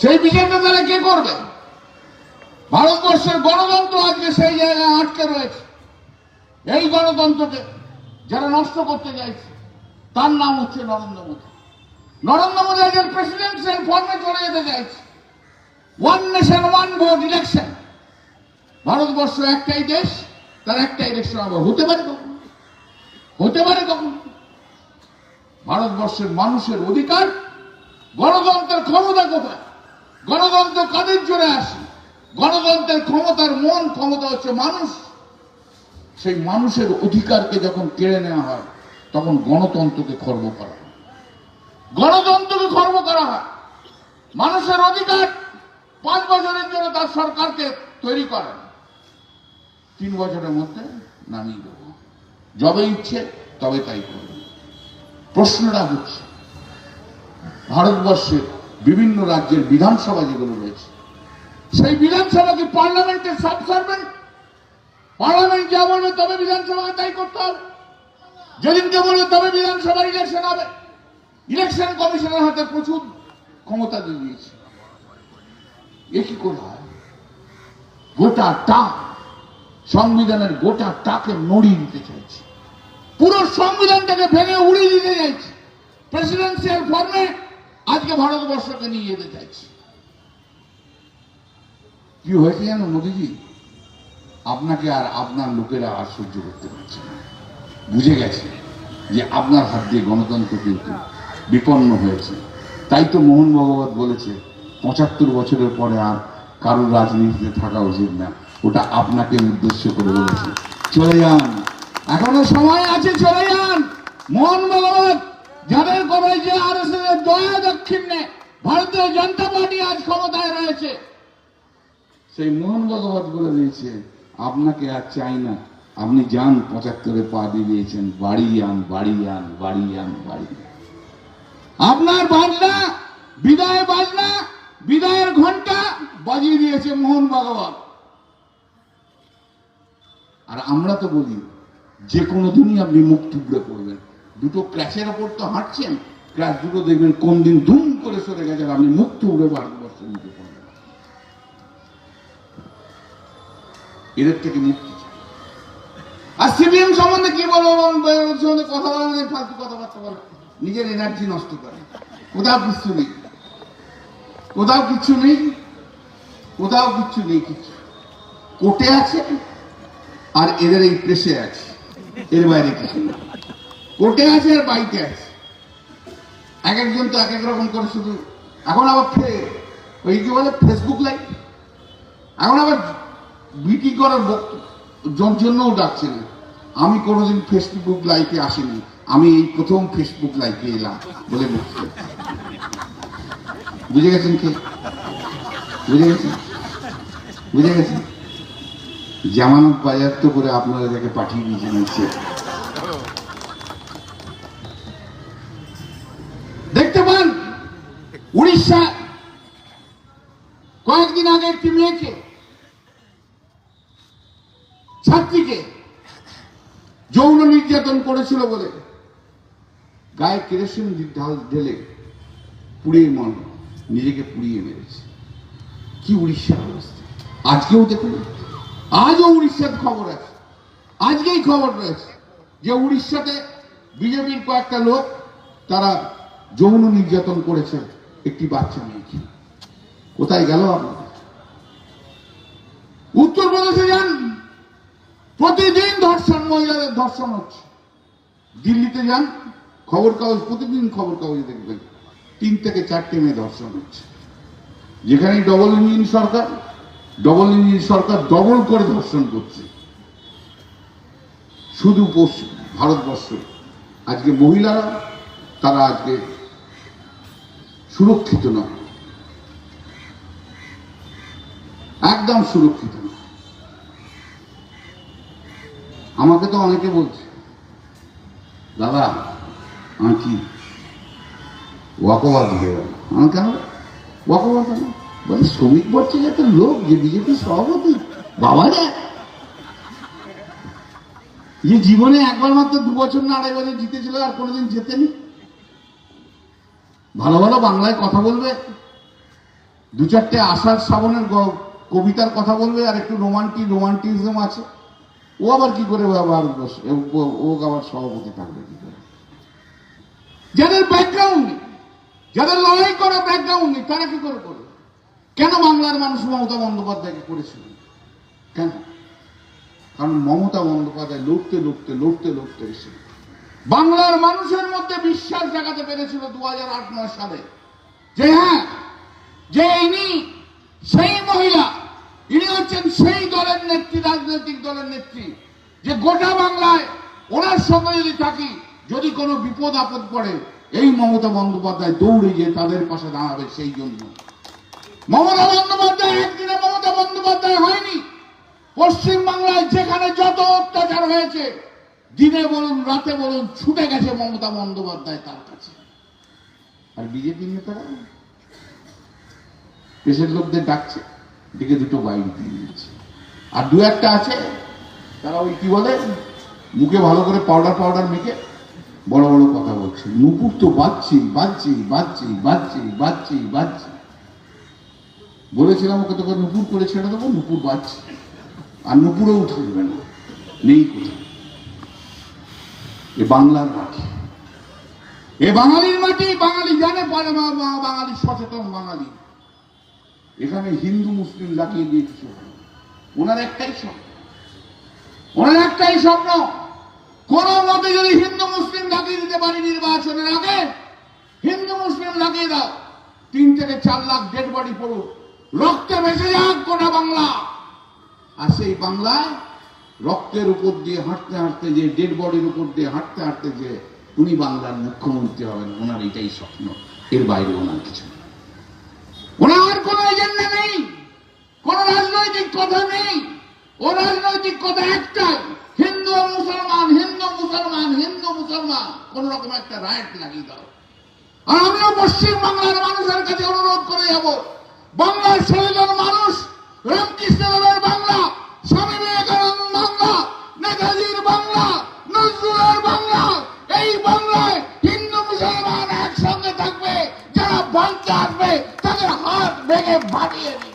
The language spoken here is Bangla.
সেই বিচারটা তাহলে কে করবে? ভারতবর্ষের গণতন্ত্র আজকে সেই জায়গায় আটকে রয়েছে। এই গণতন্ত্রকে যারা নষ্ট করতে চাইছে, তার নাম হচ্ছে নরেন্দ্র মোদী। নরেন্দ্র মোদী আজকের প্রেসিডেন্সিয়াল ফর্মে চলে যেতে চাইছে। One nation one vote election Bharatvarsha একটাই দেশ, তার একটাই ইলেকশন হবে হতে পারে কখন? হতে পারে কখন? ভারতবর্ষের মানুষের অধিকার, গণতন্ত্রের ক্ষমতা কোথায়? গণতন্ত্র কাদের জোরে আসে? গণতন্ত্রের ক্ষমতার মন ক্ষমতা হচ্ছে মানুষ। সেই মানুষের অধিকারকে যখন কেড়ে নেওয়া হয়, তখন গণতন্ত্রকে খর্ব করা হয়। গণতন্ত্রকে খর্ব করা হয়। মানুষের অধিকার পাঁচ বছরের জন্য তার সরকারকে তৈরি করেন তিন বছরের মধ্যে নামিয়ে দেব। যবে ইচ্ছে তবে তাই করবে। প্রশ্নটা হচ্ছে, ভারতবর্ষের বিভিন্ন রাজ্যের বিধানসভা যেগুলো রয়েছে, সেই বিধানসভা কি পার্লামেন্টের সাব সার্ভেন্ট পার্লামেন্ট যা বলবে তবে বিধানসভাকে তাই করতে হবে। যেদিনকে বলবে তবে বিধানসভার ইলেকশন হবে। ইলেকশন কমিশনের হাতে প্রচুর ক্ষমতা দিয়ে দিয়েছে। এ কি করে হয়? গোটা টাক, সংবিধানের গোটা টাকে নড়িয়ে দিতে চাইছে। পুরো সংবিধানটাকে ভেঙে উড়িয়ে দিতে চাইছে। প্রেসিডেন্সিয়াল ফর্মে আজকে ভারতবর্ষকে নিয়ে যেতে চাইছে। কি হয়েছে জানো মোদিজি? আপনাকে আর আপনার লোকেরা আর সহ্য করতে পারছে না। বুঝে গেছে যে আপনার হাত দিয়ে গণতন্ত্র কিন্তু বিপন্ন হয়েছে। তাই তো মোহন ভগবত বলেছে, পঁচাত্তর বছরের পরে আর কারোর রাজনীতিতে থাকা উচিত না। ওটা আপনাকে উদ্দেশ্য করে বলেছে। চলে যান। এখনও সময় আছে, চলে যান। মোহন ভগবত! যাদের কবে যে আর এস এস এর দয়া দক্ষিণে ভারতীয় জনতা পার্টি আজ ক্ষমতায় রয়েছে। সেই মোহন ভগবত বলে দিয়েছে আপনাকে আর চাই না। আপনি যান পঁচাত্তরে পা দিয়ে দিয়েছেন বাড়ি আন বাড়ি আন বাড়ি যান বাড়ি। আপনার বাজনা বিদায় বাজনা বিদায়ের ঘণ্টা বাজিয়ে দিয়েছে মোহন ভগবত আর আমরা তো বলি যে কোনো দিনই আপনি মুখ টুকরে পড়বেন। দুটো ক্র্যাশের ওপর তো হাঁটছেন ক্র্যাশ দুটো দেখবেন কোন দিন ধুম করে সরে গেছে আপনি মুখ টুকরে ভারতবর্ষের মুখে পড়বেন। এদের থেকে মুক্তি আর সিপিএম সম্বন্ধে কি বলব সম্বন্ধে কথা বলেন ফালতু কথাবার্তা বলে নিজের এনার্জি নষ্ট করে। কোথাও কিচ্ছু নেই। কোথাও কিচ্ছু নেই। কোথাও কিচ্ছু নেই, কিছু। কোর্টে আছে আর এদের এই প্রেসে আছে। এর বাইরে কিছু নেই। কোর্টে আছে আর বাড়িতে আছে এক একজন তো এক এক রকম করে শুধু। এখন আবার ফে- ওই কি বলে ফেসবুক লাইভ এখন আবার বিটি করার জন্যও ডাকছে না। আমি কোনোদিন ফেসবুক লাইভে আসিনি। আমি এই প্রথম ফেসবুক লাইভে এলাম বলে বলছে। বুঝে গেছেন কে? বুঝে গেছেন? বুঝে গেছেন? জামানত বাজার তো করে আপনারা যাকে পাঠিয়ে দিয়েছেন উড়িষ্যা কয়েকদিন আগে একটি মেয়েকে, ছাত্রীকে যৌন নির্যাতন করেছিল বলে গায়ে কেরোসিন ঢাল ঢেলে পুড়িয়ে মন নিজেকে পুড়িয়ে মেরেছে। কি উড়িষ্যার অবস্থা? আজকেও দেখুন আজও উড়িষ্যার খবর আছে। আজকেই খবর রয়েছে যে উড়িষ্যাতে বিজেপির কয়েকটা লোক তারা যৌন নির্যাতন করেছে একটি বাচ্চা মেয়েকে। কোথায় গেল উত্তরপ্রদেশে যান। প্রতিদিন ধর্ষণ, মহিলাদের ধর্ষণ হচ্ছে। দিল্লিতে যান খবর কাগজ প্রতিদিন খবর কাগজে দেখবেন। তিন থেকে চারটে মেয়ে ধর্ষণ হচ্ছে। যেখানে ডবল ইঞ্জিন সরকার ডবল ইঞ্জিন সরকার ডবল করে ধর্ষণ করছে। শুধু পশ্চিম, ভারতবর্ষ। আজকে মহিলারা, তারা আজকে সুরক্ষিত নয় একদম সুরক্ষিত নয় আমাকে তো অনেকে বলছে, দাদা, আমি কি ওয়াকবাদ হয়ে গেল আমি কেন? ওয়াকবাদ কেন? বলে শ্রমিক ভট্টাচার্যের লোক যে বিজেপি সভাপতি, বাবা রে। যে জীবনে একবার মাত্র দু বছর না আড়াই বছর জিতেছিল আর কোনোদিন জেতেনি। ভালো ভালো বাংলায় কথা বলবে। দু চারটে আষাঢ় শ্রাবণের কবিতার কথা বলবে আর একটু রোমান্টিক রোমান্টিজম আছে। ও আবার কি করে আবার ও- আবার সভাপতি থাকবে কি করে? যাদের ব্যাকগ্রাউন্ড যাদের লড়াই করা ব্যাকগ্রাউন্ড নেই, তারা কি করে করবে? কেন বাংলার মানুষ মমতা বন্দ্যোপাধ্যায়কে করেছিল? কেন? কারণ মমতা বন্দ্যোপাধ্যায় লড়তে লড়তে লড়তে লড়তে এসে বাংলার মানুষের মধ্যে বিশ্বাস জাগাতে পেরেছিল দু হাজার সালে। যে হ্যাঁ যে ইনি সেই মহিলা, ইনি হচ্ছেন সেই দলের নেত্রী, রাজনৈতিক দলের নেত্রী। যে গোটা বাংলায় ওনার সঙ্গে যদি থাকি, যদি কোনো বিপদ আপদ পড়ে, এই মমতা বন্দ্যোপাধ্যায় দৌড়ে গিয়ে তাদের পাশে দাঁড়াবে সেই জন্য। মমতা বন্দ্যোপাধ্যায়, একদিনে মমতা বন্দ্যোপাধ্যায় হয়নি। পশ্চিম বাংলায় যেখানে যত অত্যাচার হয়েছে দিনে বলুন, রাতে বলুন, ছুটে গেছে মমতা বন্দ্যোপাধ্যায় তার কাছে। আর বিজেপি নেতারা? দেশের লোকদের ডাকছে ডেকে দুটো বাইক দিয়ে দিচ্ছে। আর দু একটা আছে, তারা ওই কি বলে, মুখে ভালো করে পাউডার পাউডার মেখে বড় বড় কথা বলছে। নুপুর তো বাজছি বাজছি বাজছি বাজছি বাজছি বাজছি বলেছিলাম ওকে, তোকে নুপুর করে ছেড়ে দেবো, নুপুর বাজছে। আর নুপুরেও থাকবে না, নেই কোথাও। এ বাংলার মাটি। এ বাঙালির মাটি, বাঙালি জানে পারে বাঙালি সচেতন বাঙালি। এখানে হিন্দু, মুসলিম লাগিয়ে দিয়ে কিছু ওনার একটাই স্বপ্ন। ওনার একটাই স্বপ্ন, কোন মতে যদি হিন্দু, মুসলিম লাগিয়ে দিতে পারি নির্বাচনের আগে, হিন্দু, মুসলিম লাগিয়ে দাও। তিন থেকে চার লাখ ডেড বডি পড়ুক, রক্তে ভেসে যাক গোটা বাংলা। আর সেই বাংলায় রক্তের উপর দিয়ে হাঁটতে হাঁটতে যে ডেড বডির উপর দিয়ে হাঁটতে হাঁটতে যে উনি বাংলার মুখ্যমন্ত্রী হবেন, ওনার এটাই স্বপ্ন। এর বাইরে ওনার কিছু ওনার এজেন্ডা নেই। কোন রাজনৈতিক কথা নেই। ও রাজনৈতিক কথা একটাই, হিন্দু মুসলমান হিন্দু মুসলমান হিন্দু মুসলমান, কোন রকম একটা রাইট লাগিয়ে দাও। আর আমিও মানুষের কাছে অনুরোধ করে যাব। বাংলার মানুষ, রামকৃষ্ণ বাংলা, স্বামী নেতাজির বাংলা, নজরুলের বাংলা, এই বাংলায় হিন্দু মুসলমান একসঙ্গে থাকবে, যারা ভাঙতে আসবে, তাদের হাত ভেঙে ভাঙিয়ে দিবে।